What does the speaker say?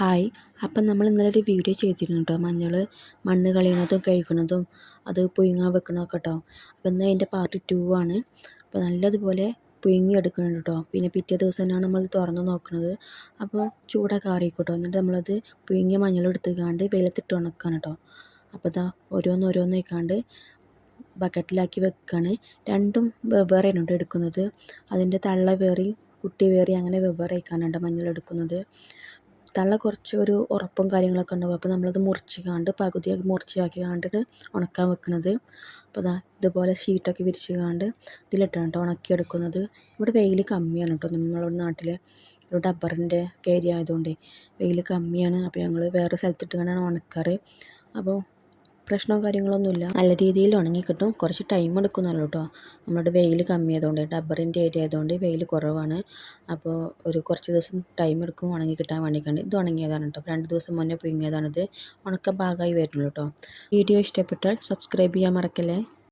Hi. അപ്പം നമ്മൾ ഇന്നലെ ഒരു വീഡിയോ ചെയ്തിരുന്നു കേട്ടോ. മഞ്ഞൾ മണ്ണ് കളയണതും കഴിക്കുന്നതും അത് പുഴുങ്ങാൻ വെക്കണതൊക്കെ കേട്ടോ. അപ്പം ഇന്ന് അതിന്റെ പാർട്ട് ടു ആണ്. അപ്പോൾ നല്ലതുപോലെ പുഴുങ്ങി എടുക്കുന്നുണ്ട് കേട്ടോ. പിന്നെ പിറ്റേ ദിവസം തന്നെയാണ് നമ്മൾ തുറന്ന് നോക്കുന്നത്. അപ്പോൾ ചൂടൊക്കെ ആറിയിക്കോട്ടോ എന്നിട്ട് നമ്മളത് പുഴുങ്ങിയ മഞ്ഞൾ എടുത്തുകൊണ്ട് വെയിലത്തിട്ട് ഉണക്കാണ് കേട്ടോ. അപ്പോൾ ഇതാ ഓരോന്ന് ഓരോന്ന് ഓരോന്നായിക്കാണ്ട് ബക്കറ്റിലാക്കി വെക്കുകയാണ് രണ്ടും വെവ്വേറെയാണ് കേട്ടോ എടുക്കുന്നത്. അതിന്റെ തള്ള വേറി കുട്ടി വേറി അങ്ങനെ വെവ്വേറെ ആയിക്കാണ്ട് മഞ്ഞൾ എടുക്കുന്നത്. തള്ള കുറച്ച് ഒരു ഉറപ്പും കാര്യങ്ങളൊക്കെ ഉണ്ടാവും. അപ്പോൾ നമ്മളത് മുറിച്ചുകാണ്ട് പകുതിയാക്കി കാണ്ടിട്ട് ഉണക്കാൻ വെക്കുന്നത്. അപ്പോൾ ദാ ഇതുപോലെ ഷീറ്റൊക്കെ വിരിച്ചുകാണ്ട് ഇതിലിട്ടാണ് കേട്ടോ ഉണക്കിയെടുക്കുന്നത്. ഇവിടെ വെയിൽ കമ്മിയാണ് കേട്ടോ നമ്മുടെ നാട്ടിൽ ഒരു ഡബ്ബറിന്റെ ഒക്കെ ഏരിയ ആയതുകൊണ്ടേ വെയിൽ കമ്മിയാണ്. അപ്പോൾ ഞങ്ങൾ വേറെ സ്ഥലത്തിട്ട് സ്ഥലത്തിട്ടുകൊണ്ടാണ് ഉണക്കാറ്. അപ്പോൾ പ്രശ്നവും കാര്യങ്ങളൊന്നുമില്ല. നല്ല രീതിയിൽ ഉണങ്ങി കിട്ടും. കുറച്ച് ടൈം എടുക്കുന്നുള്ളൂ കേട്ടോ. നമ്മുടെ വെയിൽ കമ്മിയായതുകൊണ്ട് ഡബ്ബറിന്റെ ഏരിയ ആയതുകൊണ്ട് വെയിൽ കുറവാണ്. അപ്പോൾ ഒരു കുറച്ച് ദിവസം ടൈം എടുക്കും ഉണങ്ങി കിട്ടാൻ വേണ്ടിയിട്ടാണ് ഇത് ഉണങ്ങിയതാണ് കേട്ടോ. രണ്ട് ദിവസം മുന്നേ പുഴുങ്ങിയതാണിത്. ഉണക്ക ഭാഗമായി വരുന്നുള്ളൂ കേട്ടോ. വീഡിയോ ഇഷ്ടപ്പെട്ടാൽ സബ്സ്ക്രൈബ് ചെയ്യാൻ മറക്കല്ലേ?